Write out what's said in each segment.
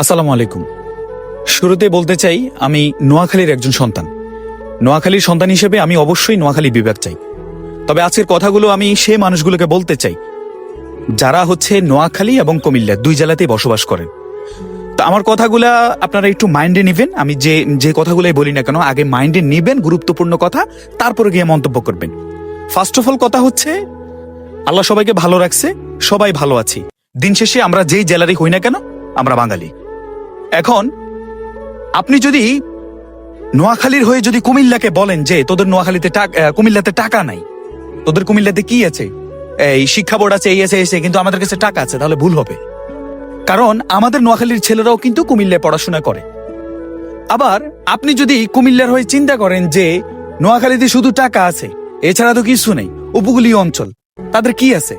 আসসালামু আলাইকুম। শুরুতে বলতে চাই, আমি নোয়াখালীর একজন সন্তান। নোয়াখালীর সন্তান হিসেবে আমি অবশ্যই নোয়াখালী বিভাগ চাই। তবে আজকের কথাগুলো আমি সে মানুষগুলোকে বলতে চাই, যারা হচ্ছে নোয়াখালী এবং কুমিল্লা দুই জেলাতেই বসবাস করেন। তো আমার কথাগুলা আপনারা একটু মাইন্ডে নেবেন, আমি যে যে কথাগুলোই বলি না কেন, আগে মাইন্ডে নেবেন গুরুত্বপূর্ণ কথা, তারপরে গিয়ে মন্তব্য করবেন। ফার্স্ট অফ অল কথা হচ্ছে, আল্লাহ সবাইকে ভালো রাখছে, সবাই ভালো আছি। দিন শেষে আমরা যেই জেলারই হই না কেন, আমরা বাঙালি। এখন আপনি যদি নোয়াখালীর হয়ে যদি কুমিল্লাকে বলেন যে তোদের নোয়াখালীতে কুমিল্লাতে টাকা নাই, তোদের কুমিল্লাতে কি আছে? এই শিক্ষা বোর্ড আছে, এই আছে এসে কিন্তু আমাদের কাছে টাকা আছে, তাহলে ভুল হবে। কারণ আমাদের নোয়াখালীর ছেলেরাও কিন্তু কুমিল্লায় পড়াশোনা করে। আবার আপনি যদি কুমিল্লার হয়ে চিন্তা করেন যে নোয়াখালীতে শুধু টাকা আছে, এছাড়া তো কিছু নেই, উপকূলীয় অঞ্চল, তাদের কি আছে?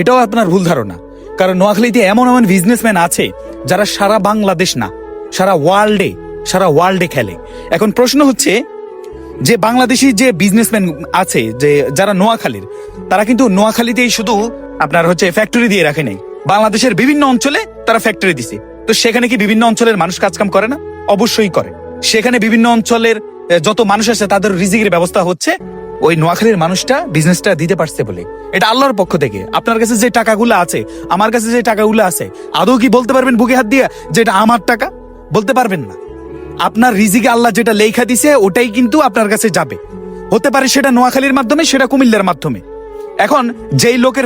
এটাও আপনার ভুল ধারণা। কারণ নোয়াখালীতে এমন এমন বিজনেসম্যান আছে যারা সারা বাংলাদেশ না, সারা ওয়ার্ল্ডে সারা ওয়ার্ল্ডে খেলে। এখন প্রশ্ন হচ্ছে, যে বাংলাদেশি যে বিজনেসম্যান আছে, যে যারা নোয়াখালীর, তারা কিন্তু নোয়াখালীতেই শুধু আপনার হচ্ছে ফ্যাক্টরি দিয়ে রাখে নাই। বাংলাদেশের বিভিন্ন অঞ্চলে তারা ফ্যাক্টরি দিছে। তো সেখানে কি বিভিন্ন অঞ্চলের মানুষ কাজকাম করে না? অবশ্যই করে। সেখানে বিভিন্ন অঞ্চলের যত মানুষ আছে, তাদের রিজিকের ব্যবস্থা হচ্ছে ওই নোয়াখালীর মানুষটা বিজনেসটা দিতে পারছে বলে। এটা আল্লাহর পক্ষ থেকে। আপনার কাছে যে টাকাগুলো আছে, আমার কাছে যে টাকাগুলো আছে, আদৌ কি বলতে পারবেন বুকে হাত দিয়ে যে এটা আমার টাকা? বলতে পারবেন না। আপনার রিজিকে আল্লাহ যেটা লেখা দিছে, ওটাই কিন্তু আপনার কাছে যাবে। হতে পারে সেটা নোয়াখালীর মাধ্যমে, সেটা কুমিল্লার মাধ্যমে। এখন যেই লোকের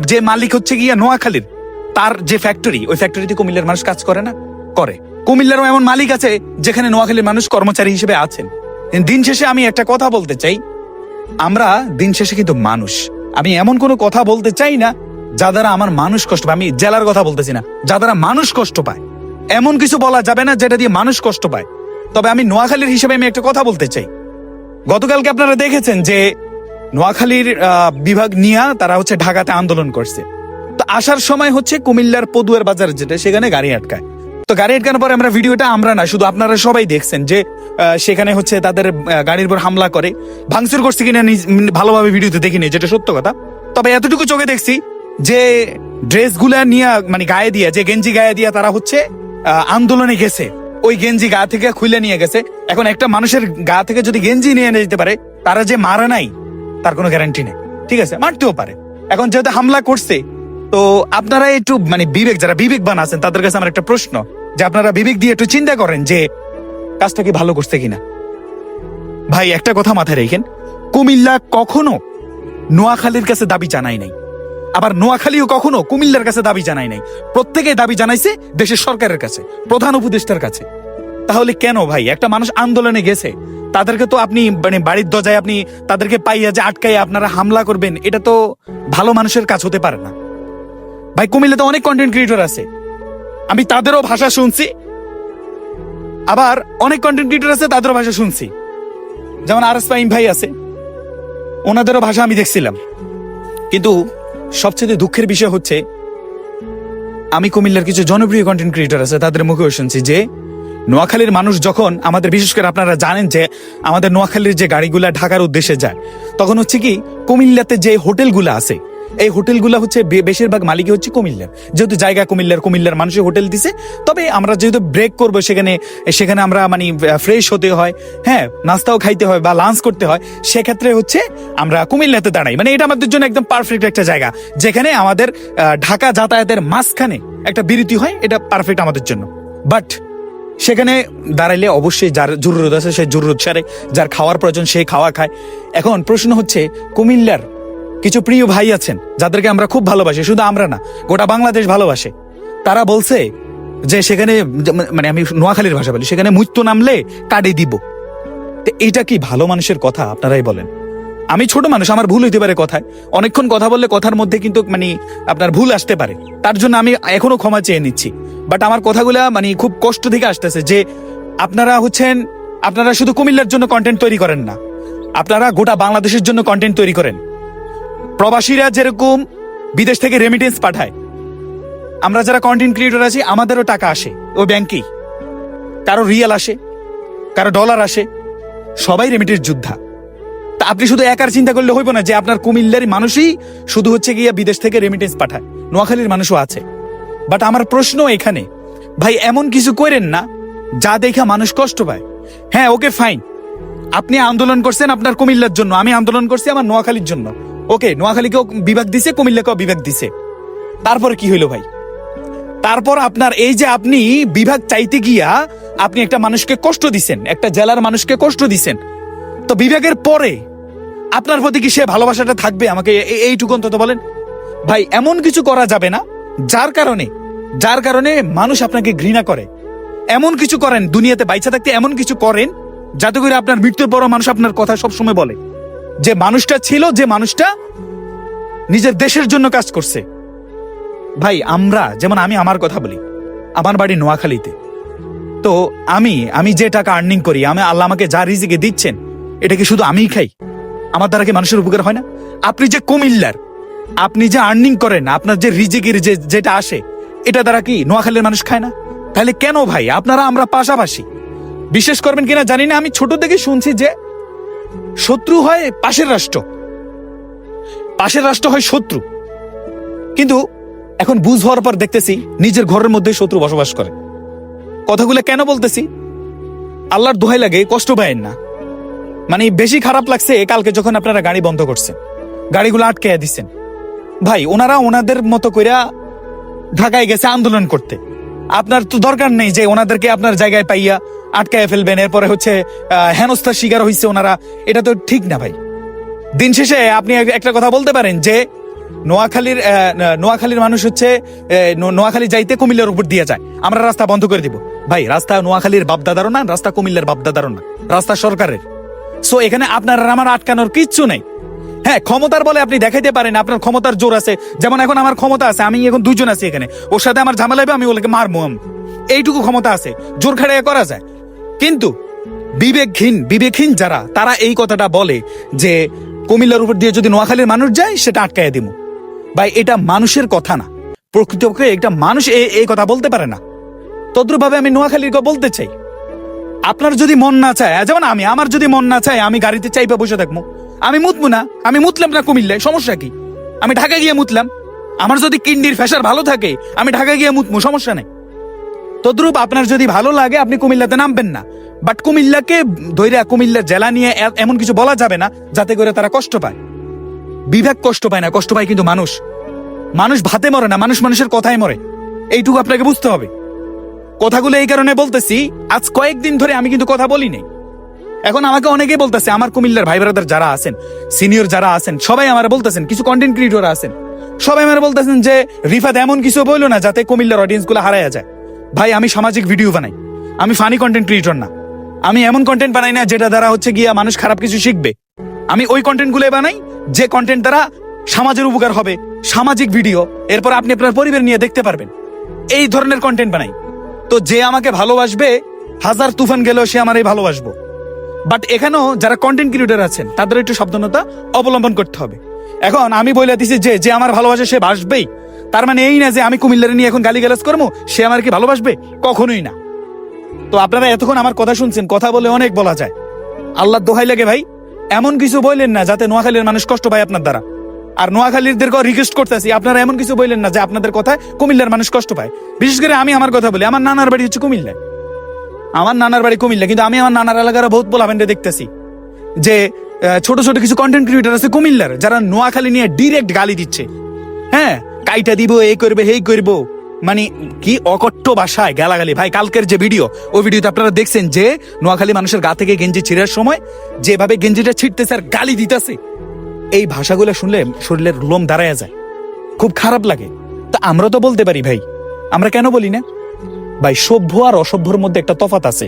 যে মালিক হচ্ছে গিয়া নোয়াখালীর, তার যে ফ্যাক্টরি ওই ফ্যাক্টরিতে কুমিল্লার মানুষ কাজ করে না? করে। কুমিল্লারও এমন মালিক আছে, যেখানে নোয়াখালীর মানুষ কর্মচারী হিসেবে আছেন। দিন শেষে আমি একটা কথা বলতে চাই। আমরা দিন শেষে কিন্তু মানুষ। আমি এমন কোনো কথা বলতে চাই না, যা দ্বারা আমার মানুষ কষ্ট পায়। আমি জেলার কথা বলতেছি না, যা দ্বারা মানুষ কষ্ট পায়। এমন কিছু বলা যাবে না যেটা দিয়ে মানুষ কষ্ট পায়। তবে আমি নোয়াখালীর হিসেবে আমি একটা কথা বলতে চাই। গতকালকে আপনারা দেখেছেন যে নোয়াখালীর বিভাগ নিয়ে তারা হচ্ছে ঢাকাতে আন্দোলন করছে। তো আসার সময় হচ্ছে কুমিল্লার পদুয়ার বাজার যেটা, সেখানে গাড়ি আটকায়। তো গাড়ি আটকানোর পরে আমরা ভিডিওটা, আমরা না, শুধু আপনারা সবাই দেখছেন যে সেখানে হচ্ছে তাদের গাড়ির উপর হামলা করে। ভাঙচুর করছে কিনা ভালোভাবে ভিডিওতে দেখিনি, যেটা সত্য কথা। তবে এতটুকু চোখে দেখছি যে, ড্রেসগুলা নিয়ে মানে গায়ে দিয়ে, যে গেঞ্জি গায়ে দিয়ে তারা হচ্ছে আন্দোলনে গেছে। ওই গেঞ্জি গা থেকে খুলে নিয়ে গেছে। এখন একটা মানুষের গা থেকে যদি গেঞ্জি নিয়ে যেতে পারে, তারা যে মারা নাই, তার কোনো গ্যারান্টি নেই। ঠিক আছে, মারতেও পারে। এখন যেহেতু হামলা করছে তো আপনারা একটু মানে বিবেক, যারা বিবেকবান আছেন, তাদের কাছে আমার একটা প্রশ্ন, যে আপনারা বিবেক দিয়ে একটু চিন্তা করেন যে কাজটা কি ভালো করছে কিনা। ভাই, একটা কথা মাথায় রেখেন, কুমিল্লা কখনো নোয়াখালীর কাছে দাবি জানাই নাই। আবার নোয়াখালীও কখনো কুমিল্লার কাছে দাবি জানাই নাই। প্রত্যেকে দাবি জানাইছে দেশের সরকারের কাছে, প্রধান উপদেষ্টার কাছে। তাহলে কেন ভাই? একটা মানুষ আন্দোলনে গেছে, তাদেরকে তো আপনি মানে বাড়ির দরজায় আপনি তাদেরকে পাইয়া যে আটকাই আপনারা হামলা করবেন, এটা তো ভালো মানুষের কাজ হতে পারে না। ভাই, কুমিল্লাতে অনেক কন্টেন্ট ক্রিয়েটর আছে। আমি তাদেরও ভাষা শুনছি। আবার অনেক কন্টেন্ট ক্রিয়েটর আছে, তাদেরও ভাষা শুনছি। যেমন আর এস ফাইম ভাই আছে, ওনাদেরও ভাষা আমি দেখছিলাম। কিন্তু সবচেয়ে দুঃখের বিষয় হচ্ছে, আমি কুমিল্লার কিছু জনপ্রিয় কন্টেন্ট ক্রিয়েটর আছে, তাদের মুখেও শুনছি যে, নোয়াখালীর মানুষ যখন আমাদের, বিশেষ করে আপনারা জানেন যে, আমাদের নোয়াখালীর যে গাড়িগুলা ঢাকার উদ্দেশ্যে যায়, তখন হচ্ছে কি, কুমিল্লাতে যে হোটেলগুলো আছে এই হোটেলগুলো হচ্ছে বেশিরভাগ মালিকই হচ্ছে কুমিল্লার। যেহেতু জায়গা কুমিল্লার কুমিল্লার মানুষের হোটেল দিছে, তবে আমরা যেহেতু ব্রেক করব সেখানে সেখানে আমরা মানে ফ্রেশ হতে হয় হ্যাঁ নাস্তাও খাইতে হয় বা লাঞ্চ করতে হয়, সেক্ষেত্রে হচ্ছে আমরা কুমিল্লাতে দাঁড়াই। মানে এটা আমাদের জন্য একদম পারফেক্ট একটা জায়গা, যেখানে আমাদের ঢাকা যাতায়াতের মাঝখানে একটা বিরতি হয়, এটা পারফেক্ট আমাদের জন্য। বাট সেখানে দাঁড়াইলে অবশ্যই যার জরুরত আছে, সে জরুরত সারে, যার খাওয়ার প্রয়োজন সে খাওয়া খায়। এখন প্রশ্ন হচ্ছে, কুমিল্লার কিছু প্রিয় ভাই আছেন, যাদেরকে আমরা খুব ভালোবাসি, শুধু আমরা না, গোটা বাংলাদেশ ভালোবাসে। তারা বলছে যে সেখানে মানে আমি নোয়াখালীর ভাষা বলি, সেখানে মৃত্যু নামলে কাটে দিব। তো এটা কি ভালো মানুষের কথা, আপনারাই বলেন? আমি ছোট মানুষ, আমার ভুল হইতে পারে কথায়। অনেকক্ষণ কথা বললে কথার মধ্যে কিন্তু মানে আপনার ভুল আসতে পারে। তার জন্য আমি এখনও ক্ষমা চেয়ে নিচ্ছি। বাট আমার কথাগুলা মানে খুব কষ্ট থেকে আসতেছে যে আপনারা হচ্ছেন, আপনারা শুধু কুমিল্লার জন্য কন্টেন্ট তৈরি করেন না। আপনারা গোটা বাংলাদেশের জন্য কন্টেন্ট তৈরি করেন। প্রবাসীরা যেরকম বিদেশ থেকে রেমিটেন্স পাঠায়, আমরা যারা কন্টেন্ট ক্রিয়েটর আছি, আমাদেরও টাকা আসে ও ব্যাংকেই কারও রিয়াল আসে, কারও ডলার আসে, সবাই রেমিটেন্স যোদ্ধা। তা আপনি শুধু একার চিন্তা করলে হইব না যে আপনার কুমিল্লার মানুষই শুধু হচ্ছে গিয়া বিদেশ থেকে রেমিটেন্স পাঠায়, নোয়াখালীর মানুষও আছে। বাট আমার প্রশ্ন এখানে, ভাই এমন কিছু করেন না, যা দেখা মানুষ কষ্ট পায়। হ্যাঁ ওকে ফাইন আপনি আন্দোলন করছেন আপনার কুমিল্লার জন্য, আমি আন্দোলন করছি আমার নোয়াখালীর জন্য। ওকে, নোয়াখালীকেও বিভাগ দিছে, কুমিল্লাকেও বিভাগ দিছে। তারপর কি হইল ভাই? তারপর আপনার এই যে আপনি বিভাগ চাইতে গিয়া আপনি একটা মানুষকে কষ্ট দিছেন, একটা জেলার মানুষকে কষ্ট দিছেন, তো বিভাগের পরে আপনার প্রতি কি সে ভালোবাসাটা থাকবে? আমাকে এইটুকু অন্তত বলেন। ভাই, এমন কিছু করা যাবে না, যার কারণে যার কারণে মানুষ আপনাকে ঘৃণা করে। এমন কিছু করেন, দুনিয়াতে বাইচা থাকতে এমন কিছু করেন, যাতে করে আপনার মৃত্যুর পর মানুষ আপনার কথা সবসময় বলে। যে মানুষটা ছিল, যে মানুষটা নিজের দেশের জন্য কাজ করছে। ভাই, আমরা, যেমন আমি আমার কথা বলি, আমার বাড়ি নোয়াখালীতে। তো আমি আমি যে টাকা আর্নিং করি, আমি আল্লাহ আমাকে যা রিজিকে দিচ্ছেন, এটা কি শুধু আমিই খাই? আমার দ্বারা কি মানুষের উপকার হয় না? আপনি যে কুমিল্লার, আপনি যে আর্নিং করেন, আপনার যে রিজিকের যে, যেটা আসে, এটা দ্বারা কি নোয়াখালীর মানুষ খায় না? তাহলে কেন ভাই? আপনারা আমরা পাশাপাশি। বিশেষ করবেন কিনা জানি না, আমি ছোট থেকে শুনছি যে শত্রু হয় পাশের রাষ্ট্র। পাশের রাষ্ট্র হয় শত্রু। কিন্তু এখন বুঝ হওয়ার পর দেখতেছি নিজের ঘরের মধ্যে শত্রু বসবাস করে। কথাগুলো কেন বলতেছি? আল্লাহর দোহাই লাগে, কষ্ট পায়েন না। মানে বেশি খারাপ লাগছে কালকে যখন আপনারা গাড়ি বন্ধ করছেন। গাড়িগুলো আটকে দিচ্ছেন ভাই, ওনারা ওনাদের মতো কইরা ঢাকায় গেছে আন্দোলন করতে। আপনার তো দরকার নেই যে ওনাদেরকে আপনার জায়গায় পাইয়া আটকায় ফেলবেন। এরপরে হচ্ছে হেনস্থার শিকার হয়েছে ওনারা। এটা তো ঠিক না ভাই। দিন শেষে আপনি একটা কথা বলতে পারেন যে, নোয়াখালীর নোয়াখালীর মানুষ হচ্ছে নোয়াখালী যাইতে কুমিল্লার উপর দিয়ে যায়। আমরা রাস্তা বন্ধ করে দিব। ভাই, রাস্তা নোয়াখালীর বাপদাদারও না, রাস্তা কুমিল্লার বাপদাদারও না। রাস্তা সরকারের। সো এখানে আপনার আমার আটকানোর কিচ্ছু নেই। হ্যাঁ ক্ষমতার বলে আপনি দেখাইতে পারেন, আপনার ক্ষমতার জোর আছে। যেমন এখন আমার ক্ষমতা আছে, আমি এখন দুজন আছি এখানে। ওর সাথে আমার ঝামেলা হবে, আমি ওকে মারবো। এইটুকু ক্ষমতা আছে। জোর খাড়াইয়া করা যায়। কিন্তু বিবেকহীন বিবেকহীন যারা, তারা এই কথাটা বলে যে কুমিল্লার উপর দিয়ে যদি নোয়াখালীর মানুষ যায়, সেটা আটকাইয়া দিব ভাই, এটা মানুষের কথা না। প্রকৃতপক্ষে একটা মানুষ এই কথা বলতে পারে না। তদ্রুপভাবে আমি নোয়াখালীর কথা বলতে চাই। আপনার যদি মন না চায় যেমন আমি, আমার যদি মন না চায়, আমি গাড়িতে চাইপা বসে থাকব আমি মুতবো না, আমি মুতলাম না কুমিল্লায়, সমস্যা কি? আমি ঢাকা গিয়ে মুতলাম। আমার যদি কিন্ডির ফেসার ভালো থাকে, আমি ঢাকা গিয়ে মুতবো সমস্যা নেই। তদ্রুপ আপনার যদি ভালো লাগে, আপনি কুমিল্লাতে নামবেন না। বাট কুমিল্লাকে ধৈর্য কুমিল্লার জেলা নিয়ে এমন কিছু বলা যাবে না, যাতে করে তারা কষ্ট পায়। বিবেক কষ্ট পায় না, কষ্ট পায় কিন্তু মানুষ। মানুষ ভাতে মরে না, মানুষ মানুষের কথায় মরে। এইটুকু আপনাকে বুঝতে হবে। কথাগুলো এই কারণে বলতেছি, আজ কয়েকদিন ধরে আমি কিন্তু কথা বলি নাই। এখন আমাকে অনেকেই বলতেছে, আমার কুমিল্লার ভাই ব্রাদার যারা আছেন সিনিয়র যারা আছেন, সবাই আমার বলতেছেন, কিছু কন্টেন্ট ক্রিয়েটর আছেন, সবাই আমার বলতেছেন যে, রিফাত এমন কিছু বলল না, যাতে কুমিল্লার অডিয়েন্সগুলো হারায়া যায়। ভাই, আমি সামাজিক ভিডিও বানাই। আমি ফানি কন্টেন্ট ক্রিয়েটর না। আমি এমন কন্টেন্ট বানাই না যেটা দ্বারা হচ্ছে গিয়া মানুষ খারাপ কিছু শিখবে। আমি ওই কন্টেন্টগুলো বানাই, যে কন্টেন্ট দ্বারা সমাজের উপকার হবে। সামাজিক ভিডিও এরপর আপনি আপনার পরিবার নিয়ে দেখতে পারবেন। এই ধরনের কন্টেন্ট বানাই। তো যে আমাকে ভালোবাসবে, হাজার তুফান গেলেও সে আমারই ভালোবাসবো। বাট এখানেও যারা কন্টেন্ট ক্রিয়েটর আছেন, তাদের একটু সাবধানতা অবলম্বন করতে হবে। এখন আমি বলে দিছি যে যে আমার ভালোবাসে সে বাসবেই। তার মানে এই না যে আমি কুমিল্লারে নিয়ে এখন গালি করব? সে আমার কি ভালোবাসবে? কখনোই না। তো আপনারা এতক্ষণ আমার কথা শুনছেন, কথা বলে অনেক বলা যায়। আল্লাহ দোহাই লাগে ভাই, এমন কিছু বললেন না যাতে নোয়াখালীর মানুষ কষ্ট পায় আপনার দ্বারা। আর নোয়াখালীদেরকেও রিকোয়েস্ট করতেছি, আপনারা এমন কিছু বললেন না যে আপনাদের কথায় কুমিল্লার মানুষ কষ্ট পায়। বিশেষ করে আমি আমার কথা বলি, আমার নানার বাড়ি হচ্ছে কুমিল্লায় আমার নানার বাড়ি কুমিল্লা, কিন্তু আমি আমার নানার এলাকার বহুত পোলাভেন্ডে দেখতেছি। যে ছোট ছোট কিছু কন্টেন্ট ক্রিয়েটার আছে কুমিল্লার, যারা নোয়াখালী নিয়ে ডিরেক্ট গালি দিচ্ছে। হ্যাঁ কাইটা দিব, এই করবে হেই করব। মানে কি অকট্ট ভাষায় গালাগালি। ভাই, কালকের যে ভিডিও ওই ভিডিওতে আপনারা দেখছেন যে নোয়াখালী মানুষের গা থেকে গেঞ্জি ছিঁড়ার সময় যেভাবে গেঞ্জিটা ছিঁড়তেছে আর গালি দিতেছে, এই ভাষাগুলো শুনলে শরীরের লোম দাঁড়ায় যায়। খুব খারাপ লাগে। তা আমরা তো বলতে পারি ভাই। আমরা কেন বলি না? ভাই, সভ্য আর অসভ্যর মধ্যে একটা তফাত আছে।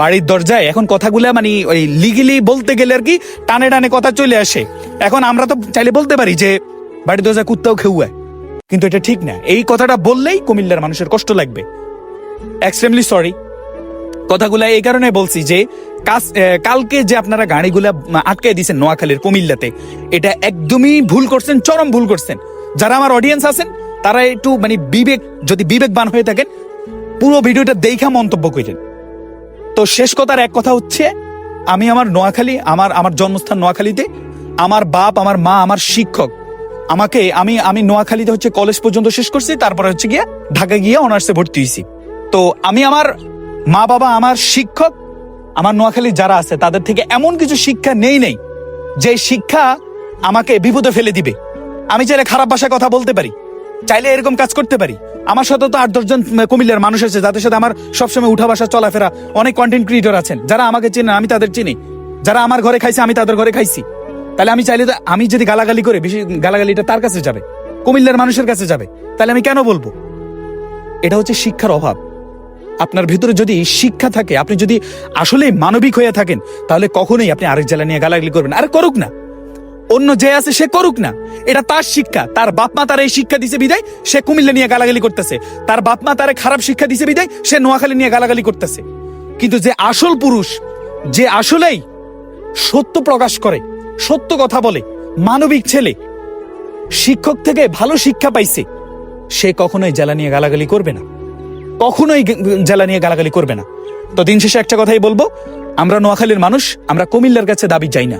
বাড়ির দরজায় এখন কথাগুলো মানে ওই লিগেলি বলতে গেলে আর কি টানে টানে কথা চলে আসে। এখন আমরা তো চাইলে বলতে পারি যে বাড়ির দরজায় কুত্তাও খেউয়ায় কিন্তু এটা ঠিক না। এই কথাটা বললেই কুমিল্লার মানুষের কষ্ট লাগবে। এক্সট্রিমলি সরি কথাগুলা এই কারণে বলছি যে কাজ- কালকে যে আপনারা গাড়িগুলা আটকে দিয়েছেন নোয়াখালীর কুমিল্লাতে, এটা একদমই ভুল করছেন, চরম ভুল করছেন। যারা আমার অডিয়েন্স আছেন, তারা একটু মানে বিবেক, যদি বিবেকবান হয়ে থাকেন, পুরো ভিডিওটা দেখা মন্তব্য করেন তো শেষ কথার এক কথা হচ্ছে, আমি আমার নোয়াখালী, আমার আমার জন্মস্থান নোয়াখালীতে, আমার বাপ, আমার মা, আমার শিক্ষক আমাকে, আমি আমি নোয়াখালীতে হচ্ছে কলেজ পর্যন্ত শেষ করছি, তারপরে হচ্ছে গিয়ে ঢাকা গিয়ে অনার্সে ভর্তি হয়েছি। তো আমি আমার মা বাবা, আমার শিক্ষক, আমার নোয়াখালী যারা আছে, তাদের থেকে এমন কিছু শিক্ষা নেই নেই, যে শিক্ষা আমাকে বিপদে ফেলে দিবে। আমি চাইলে খারাপ ভাষায় কথা বলতে পারি, চাইলে এরকম কাজ করতে পারি। আমার সাথে তো আট দশজন কুমিল্লার মানুষ আছে, যাদের সাথে আমার সবসময় উঠা বসা, চলাফেরা অনেক কন্টেন্ট ক্রিয়েটর আছেন, যারা আমাকে চেনেন, আমি তাদের চিনি। যারা আমার ঘরে খাইছে, আমি তাদের ঘরে খাইছি। তাহলে আমি চাইলে আমি যদি গালাগালি করে, বেশি গালাগালিটা তার কাছে যাবে, কুমিল্লার মানুষের কাছে যাবে, তাহলে আমি কেন বলব? এটা হচ্ছে শিক্ষার অভাব। আপনার ভিতরে যদি শিক্ষা থাকে, আপনি যদি আসলে মানবিক হয়ে থাকেন, তাহলে কখনোই আপনি আরেক জেলা নিয়ে গালাগালি করবেন আরে করুক না। অন্য যে আছে, সে করুক না। এটা তার শিক্ষা। তার বাপ মা তার এই শিক্ষা দিছে বিদায়, সে কুমিল্লা নিয়ে গালাগালি করতেছে। তার বাপ মা তার খারাপ শিক্ষা দিছে বিদায়, সে নোয়াখালী নিয়ে গালাগালি করতেছে। কিন্তু যে আসল পুরুষ, যে আসলেই সত্য প্রকাশ করে সত্য কথা বলে, মানবিক ছেলে। শিক্ষক থেকে ভালো শিক্ষা পাইছে। সে কখনোই জেলা নিয়ে গালাগালি করবে না। কখনোই জেলা নিয়ে গালাগালি করবে না। তো দিন শেষে একটা কথাই বলব, আমরা নোয়াখালীর মানুষ, আমরা কুমিল্লার কাছে দাবি চাই না।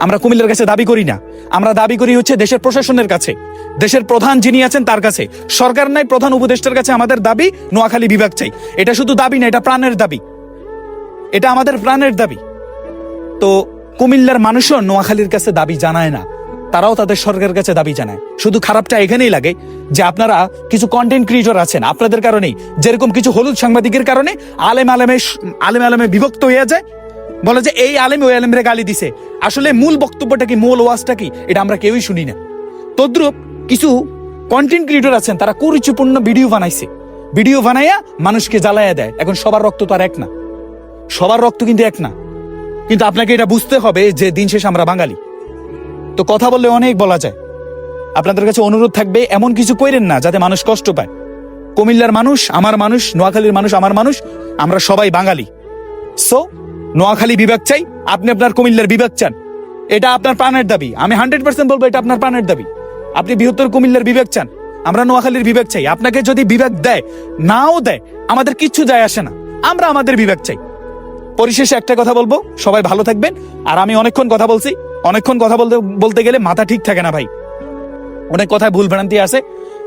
আমরা কুমিল্লার কাছে দাবি করি না। আমরা দাবি করি হচ্ছে দেশের প্রশাসনের কাছে। দেশের প্রধান যিনি আছেন তার কাছে। সরকার নাই, প্রধান উপদেষ্টার কাছে আমাদের দাবি নোয়াখালী বিভাগ চাই। এটা শুধু দাবি না, এটা প্রাণের দাবি। এটা আমাদের প্রাণের দাবি। তো কুমিল্লার মানুষও নোয়াখালীর কাছে দাবি জানায় না। তারাও তাদের সরকারের কাছে দাবি জানায়। শুধু খারাপটা এখানেই লাগে যে আপনারা কিছু কন্টেন্ট ক্রিয়েটর আছেন, আপনাদের কারণেই। যেরকম কিছু হলুদ সাংবাদিকের কারণে আলেম আলেমে আলেম আলেমে বিভক্ত হয়ে যায়। বলে যে, এই আলেম ওই আলেমরে গালি দিছে। আসলে মূল বক্তব্যটা কি, মূল ওয়াজটা কি, এটা আমরা কেউই শুনি না। তদ্রুপ কিছু কন্টেন্ট ক্রিয়েটর আছেন, তারা কুরুচিপূর্ণ ভিডিও বানাইছে। ভিডিও বানাইয়া মানুষকে জ্বালাইয়া দেয়। এখন সবার রক্ত তো আর এক না। সবার রক্ত কিন্তু এক না। কিন্তু আপনাকে এটা বুঝতে হবে যে দিন শেষ আমরা বাঙালি। তো কথা বললে অনেক বলা যায়। আপনাদের কাছে অনুরোধ থাকবে, এমন কিছু কইরেন না যাতে মানুষ কষ্ট পায়। কুমিল্লার মানুষ, আমার মানুষ, নোয়াখালীর মানুষ, আমার মানুষ, আমরা সবাই বাঙালি। সো নোয়াখালী বিভাগ চাই, আপনি আপনার কুমিল্লার বিভাগ চান। এটা আপনার প্রাণের দাবি, আমি হান্ড্রেড পার্সেন্ট বলব এটা আপনার প্রাণের দাবি। আপনি বৃহত্তর কুমিল্লার বিভাগ চান, আমরা নোয়াখালীর বিভাগ চাই। আপনাকে যদি বিভাগ দেয়, নাও দেয়, আমাদের কিচ্ছু যায় আসে না। আমরা আমাদের বিভাগ চাই। পরিশেষে একটা কথা বলব। সবাই ভালো থাকবেন। আর আমি অনেকক্ষণ কথা বলছি। অনেকক্ষণ কথা বলতে বলতে গেলে মাথা ঠিক থাকে না ভাই। অনেক কথায় ভুল ভ্রান্তি আছে।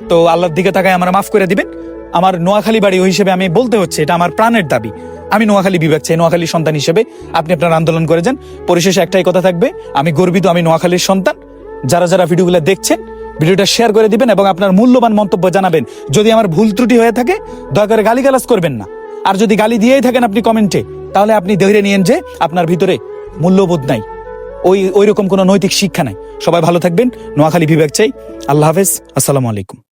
তো আল্লাহর দিকে তাকায় আমার মাফ করে দিবেন। আমার নোয়াখালী বাড়ি ওই হিসেবে আমি বলতে হচ্ছে, এটা আমার প্রাণের দাবি। আমি নোয়াখালী বিভাগ চাই, নোয়াখালী সন্তান হিসেবে আপনি আপনার আন্দোলন করে যান। পরিশেষে একটাই কথা থাকবে, আমি গর্বিত আমি নোয়াখালীর সন্তান। যারা যারা ভিডিওগুলো দেখছেন, ভিডিওটা শেয়ার করে দিবেন এবং আপনার মূল্যবান মন্তব্য জানাবেন। যদি আমার ভুল ত্রুটি হয়ে থাকে, দয়া করে গালিগালাজ করবেন না। আর যদি গালি দিয়েই থাকেন আপনি কমেন্টে তাহলে আপনি ধরে নিয়েন যে আপনার ভিতরে মূল্যবোধ নাই। ওই ওই রকম কোনো নৈতিক শিক্ষা নাই। সবাই ভালো থাকবেন। নোয়াখালী বিভাগ চাই। আল্লাহ হাফেজ। আসসালামু আলাইকুম।